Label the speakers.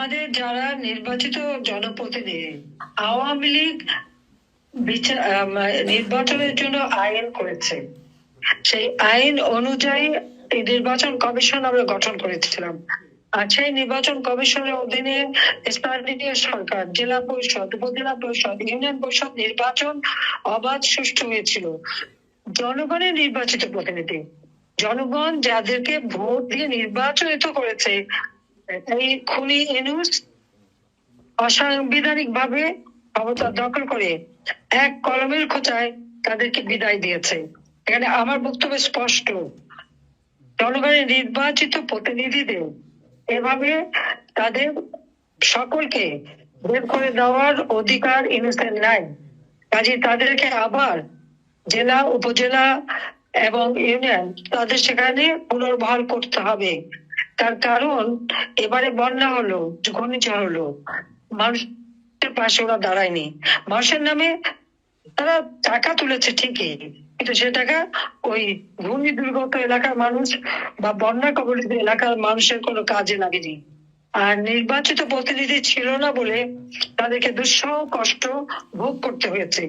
Speaker 1: আমাদের যারা নির্বাচিত জনপ্রতিনিধি, আওয়ামী লীগ নির্বাচনের জন্য আইন করেছে। সেই আইন অনুযায়ী এই নির্বাচন কমিশন আমরা গঠন করেছিলাম। আর সেই নির্বাচন কমিশনের অধীনে স্থানীয় সরকার, জেলা পরিষদ, উপজেলা পরিষদ, ইউনিয়ন পরিষদ নির্বাচন অবাধ সুষ্ঠু হয়েছিল। জনগণের নির্বাচিত প্রতিনিধি। জনগণ যাদেরকে ভোট দিয়ে নির্বাচিত করেছে এই খুনি এনুস অসাংবিধানিক ভাবে ক্ষমতা দখল করে এক কলমের খোঁচায় তাদেরকে বিদায় দিয়েছে। এখানে আমার বক্তব্য স্পষ্ট। জনগণের নির্বাচিত প্রতিনিধিদের এভাবে তাদের সকলকে বের করে দেওয়ার অধিকার ইউনিসের নাই। কাজে তাদেরকে আবার জেলা, উপজেলা এবং ইউনিয়ন তাদের সেখানে পুনর্বহাল করতে হবে। তার কারণ এবারে বন্যা হলো, ঘূর্ণিঝড় হলো। মানুষের পাশে ওরা দাঁড়ায়নি। মানুষের নামে তারা টাকা তুলেছে ঠিকই, কিন্তু সে টাকা ওই ভূমি দুর্গত এলাকার মানুষ বা বন্যা কবলিত এলাকার মানুষের কোনো কাজে লাগেনি। আর নির্বাচিত প্রতিনিধি ছিল না বলে তাদেরকে দুঃসহ কষ্ট ভোগ করতে হয়েছে।